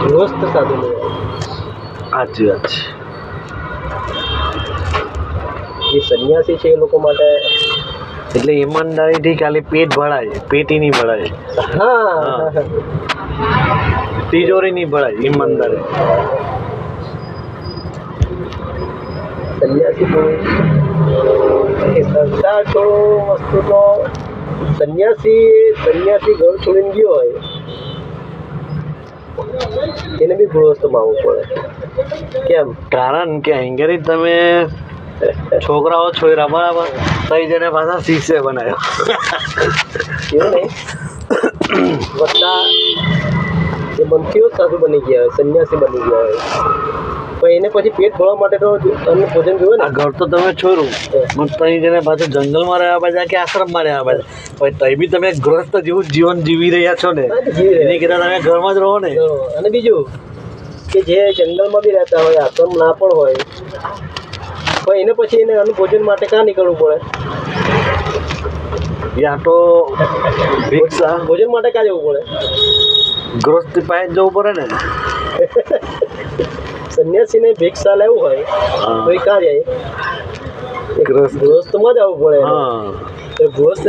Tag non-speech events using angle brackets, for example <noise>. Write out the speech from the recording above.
ગૃહસ્થ સાધુ સાચી વાત છે જે સંન્યાસી છે એ લોકો માટે એટલે ઈમાનદારીથી ખાલી પેટ ભરાય પેટી નહીં ભરાય હા. તિજોરી નહીં ભરાય ઈમાનદારી. સંન્યાસી સંસાર છોડો વસ્તુ તો સંન્યાસી સંન્યાસી ઘર છોડીને ગયો હોય એને બી ગુણવસ્તુ આવવું પડે. કેમ? કારણ કે અહીં તમે છોકરાઓ છોકરા બરાબર? તઈ જઈને પાછા શીખશે બનાવ્યો. એવું નહીં? બધા એ મંત્રીઓ સાધુ બની ગયા હોય સંન્યાસી બની ગયા હોય પણ એને પછી પેટ ભરવા માટે તો તમને ભોજન જોયું ને? આ ઘર તો તમે છોડ્યું. પણ તઈ જઈને પાછું જંગલમાં રહ્યા પાછા કે આશ્રમમાં રહ્યા પાછા? પછી તઈ બી તમે ગ્રસ્ત જેવું જીવન જીવી રહ્યા છો ને. એની કરતા તમે ઘરમાં જ રહો ને? અને બીજું કે જે જંગલમાં બી રહેતા હોય આશ્રમ ના પણ હોય પણ એને પછી એને અનુભોજન ભોજન માટે ક્યાં નીકળવું પડે? યા તો ભોજન માટે ક્યાં જવું પડે? ગ્રસ્ત પાસે જવું પડે ને? <laughs> સંન્યાસીને ભિક્ષા લેવું હોય. તો એ ગ્રસ્ત. ગૃહસ્થમાં જ આવવું પડે. ગૃહસ્થ